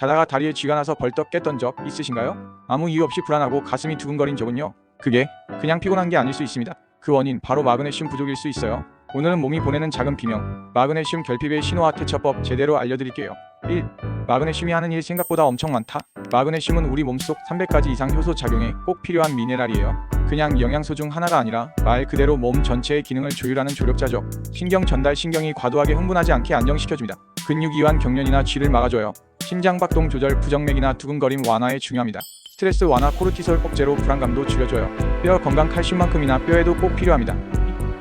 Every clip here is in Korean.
자다가 다리에 쥐가 나서 벌떡 깼던 적 있으신가요? 아무 이유 없이 불안하고 가슴이 두근거린 적은요? 그게 그냥 피곤한 게 아닐 수 있습니다. 그 원인 바로 마그네슘 부족일 수 있어요. 오늘은 몸이 보내는 작은 비명, 마그네슘 결핍의 신호와 대처법 제대로 알려드릴게요. 1. 마그네슘이 하는 일 생각보다 엄청 많다. 마그네슘은 우리 몸속 300가지 이상 효소 작용에 꼭 필요한 미네랄이에요. 그냥 영양소 중 하나가 아니라 말 그대로 몸 전체의 기능을 조율하는 조력자죠. 신경 전달 신경이 과도하게 흥분하지 않게 안정시켜줍니다. 근육 이완 경련이나 쥐를 막아줘요. 심장 박동 조절, 부정맥이나 두근거림 완화에 중요합니다. 스트레스 완화, 코르티솔 억제로 불안감도 줄여줘요. 뼈 건강 칼슘만큼이나 뼈에도 꼭 필요합니다.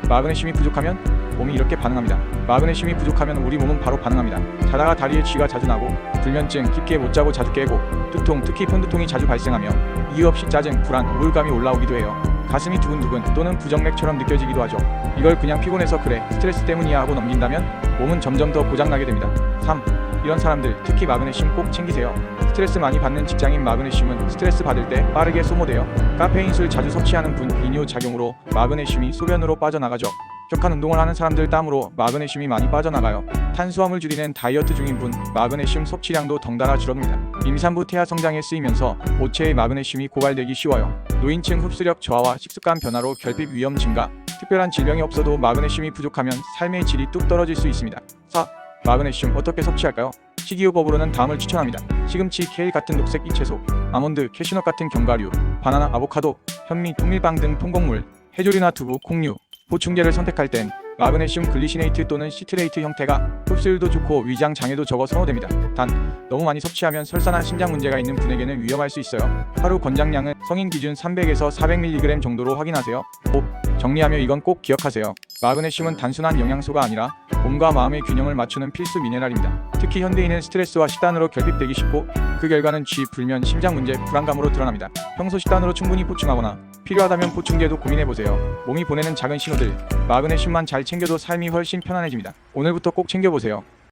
마그네슘이 부족하면 몸이 이렇게 반응합니다. 마그네슘이 부족하면 우리 몸은 바로 반응합니다. 자다가 다리에 쥐가 자주 나고 불면증, 깊게 못 자고 자주 깨고 두통, 특히 편두통이 자주 발생하며 이유 없이 짜증, 불안, 우울감이 올라오기도 해요. 가슴이 두근두근 또는 부정맥처럼 느껴지기도 하죠. 이걸 그냥 피곤해서 그래, 스트레스 때문이야 하고 넘긴다면 몸은 점점 더 고장나게 됩니다. 3. 이런 사람들 특히 마그네슘 꼭 챙기세요. 스트레스 많이 받는 직장인 마그네슘은 스트레스 받을 때 빠르게 소모돼요. 카페인 술 자주 섭취하는 분 이뇨 작용으로 마그네슘이 소변으로 빠져나가죠. 격한 운동을 하는 사람들 땀으로 마그네슘이 많이 빠져나가요. 탄수화물 줄이는 다이어트 중인 분 마그네슘 섭취량도 덩달아 줄어듭니다. 임산부 태아 성장에 쓰이면서 모체의 마그네슘이 고갈되기 쉬워요. 노인층 흡수력 저하와 식습관 변화로 결핍 위험 증가, 특별한 질병이 없어도 마그네슘이 부족하면 삶의 질이 뚝 떨어질 수 있습니다. 4. 마그네슘 어떻게 섭취할까요? 식이요법으로는 다음을 추천합니다. 시금치, 케일 같은 녹색 잎채소, 아몬드, 캐슈넛 같은 견과류, 바나나, 아보카도, 현미, 통밀빵 등 통곡물, 해조류나 두부, 콩류, 보충제를 선택할 땐 마그네슘 글리시네이트 또는 시트레이트 형태가 흡수율도 좋고 위장 장애도 적어 선호됩니다. 단 너무 많이 섭취하면 설사나 심장 문제가 있는 분에게는 위험할 수 있어요. 하루 권장량은 성인 기준 300에서 400mg 정도로 확인하세요. 5. 정리하며 이건 꼭 기억하세요. 마그네슘은 단순한 영양소가 아니라 몸과 마음의 균형을 맞추는 필수 미네랄입니다. 특히 현대인은 스트레스와 식단으로 결핍되기 쉽고 그 결과는 쥐, 불면, 심장 문제, 불안감으로 드러납니다. 평소 식단으로 충분히 보충하거나 필요하다면 보충제도 고민해보세요. 몸이 보내는 작은 신호들, 마그네슘만 잘 챙겨도 삶이 훨씬 편안해집니다. 오늘부터 꼭 챙겨보세요.